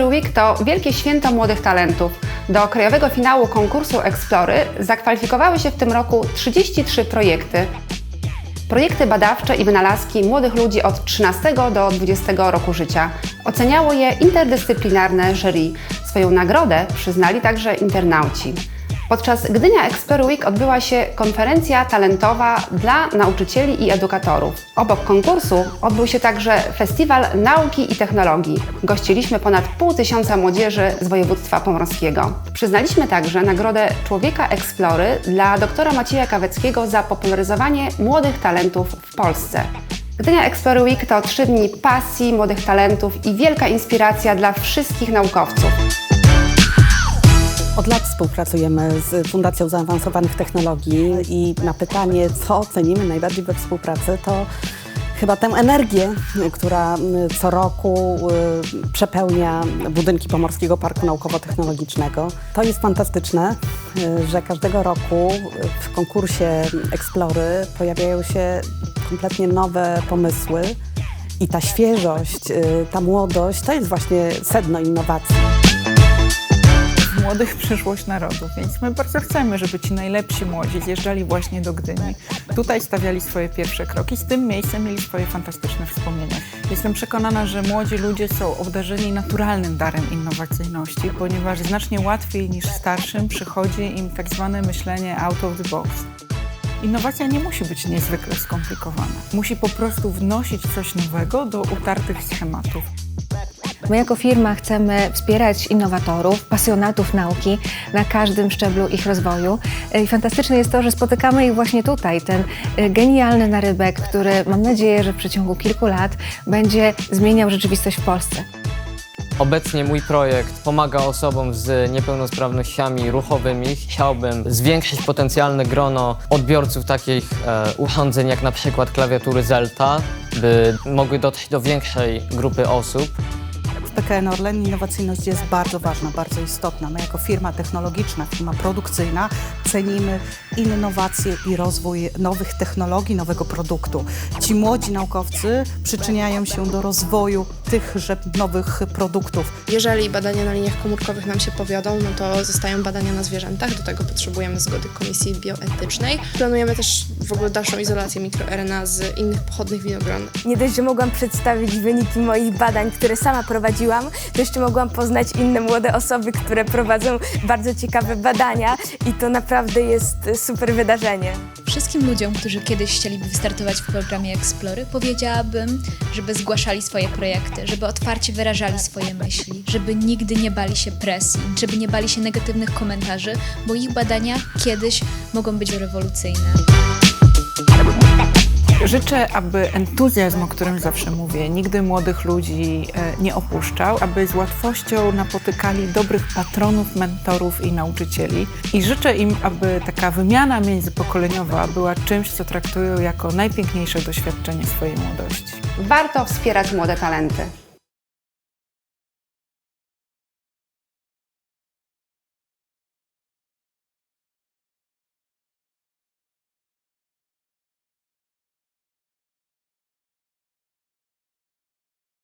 Explorer Week to wielkie święto młodych talentów. Do krajowego finału konkursu Explory zakwalifikowały się w tym roku 33 projekty. Projekty badawcze i wynalazki młodych ludzi od 13 do 20 roku życia. Oceniało je interdyscyplinarne jury. Swoją nagrodę przyznali także internauci. Podczas Gdynia Expert Week odbyła się konferencja talentowa dla nauczycieli i edukatorów. Obok konkursu odbył się także Festiwal Nauki i Technologii. Gościliśmy ponad pół tysiąca młodzieży z województwa pomorskiego. Przyznaliśmy także nagrodę Człowieka Eksplory dla doktora Macieja Kaweckiego za popularyzowanie młodych talentów w Polsce. Gdynia Expert Week to trzy dni pasji, młodych talentów i wielka inspiracja dla wszystkich naukowców. Od lat współpracujemy z Fundacją Zaawansowanych Technologii i na pytanie, co cenimy najbardziej we współpracy, to chyba tę energię, która co roku y, przepełnia budynki Pomorskiego Parku Naukowo-Technologicznego. To jest fantastyczne, y, że każdego roku w konkursie Explory pojawiają się kompletnie nowe pomysły i ta świeżość, y, ta młodość to jest właśnie sedno innowacji młodych przyszłość narodu, więc my bardzo chcemy, żeby ci najlepsi młodzi zjeżdżali właśnie do Gdyni. Tutaj stawiali swoje pierwsze kroki, z tym miejscem mieli swoje fantastyczne wspomnienia. Jestem przekonana, że młodzi ludzie są obdarzeni naturalnym darem innowacyjności, ponieważ znacznie łatwiej niż starszym przychodzi im tak zwane myślenie out of the box. Innowacja nie musi być niezwykle skomplikowana. Musi po prostu wnosić coś nowego do utartych schematów. My jako firma chcemy wspierać innowatorów, pasjonatów nauki na każdym szczeblu ich rozwoju. I fantastyczne jest to, że spotykamy ich właśnie tutaj. Ten y, genialny narybek, który mam nadzieję, że w przeciągu kilku lat będzie zmieniał rzeczywistość w Polsce. Obecnie mój projekt pomaga osobom z niepełnosprawnościami ruchowymi. Chciałbym zwiększyć potencjalne grono odbiorców takich e, urządzeń jak na przykład klawiatury Zelta, by mogły dotrzeć do większej grupy osób. W PKN Orlen innowacyjność jest bardzo ważna, bardzo istotna. My jako firma technologiczna, firma produkcyjna cenimy innowacje i rozwój nowych technologii, nowego produktu. Ci młodzi naukowcy przyczyniają się do rozwoju tychże nowych produktów. Jeżeli badania na liniach komórkowych nam się powiodą, no to zostają badania na zwierzętach. Do tego potrzebujemy zgody Komisji Bioetycznej. Planujemy też w ogóle dalszą izolację mikroRNA z innych pochodnych winogron. Nie dość, że mogłam przedstawić wyniki moich badań, które sama prowadziłam, to jeszcze mogłam poznać inne młode osoby, które prowadzą bardzo ciekawe badania i to naprawdę jest super wydarzenie. Wszystkim ludziom, którzy kiedyś chcieliby wystartować w programie Explory, powiedziałabym, żeby zgłaszali swoje projekty, żeby otwarcie wyrażali swoje myśli, żeby nigdy nie bali się presji, żeby nie bali się negatywnych komentarzy, bo ich badania kiedyś mogą być rewolucyjne. Życzę, aby entuzjazm, o którym zawsze mówię, nigdy młodych ludzi e, nie opuszczał, aby z łatwością napotykali dobrych patronów, mentorów i nauczycieli. I życzę im, aby taka wymiana międzypokoleniowa była czymś, co traktują jako najpiękniejsze doświadczenie swojej młodości. Warto wspierać młode talenty.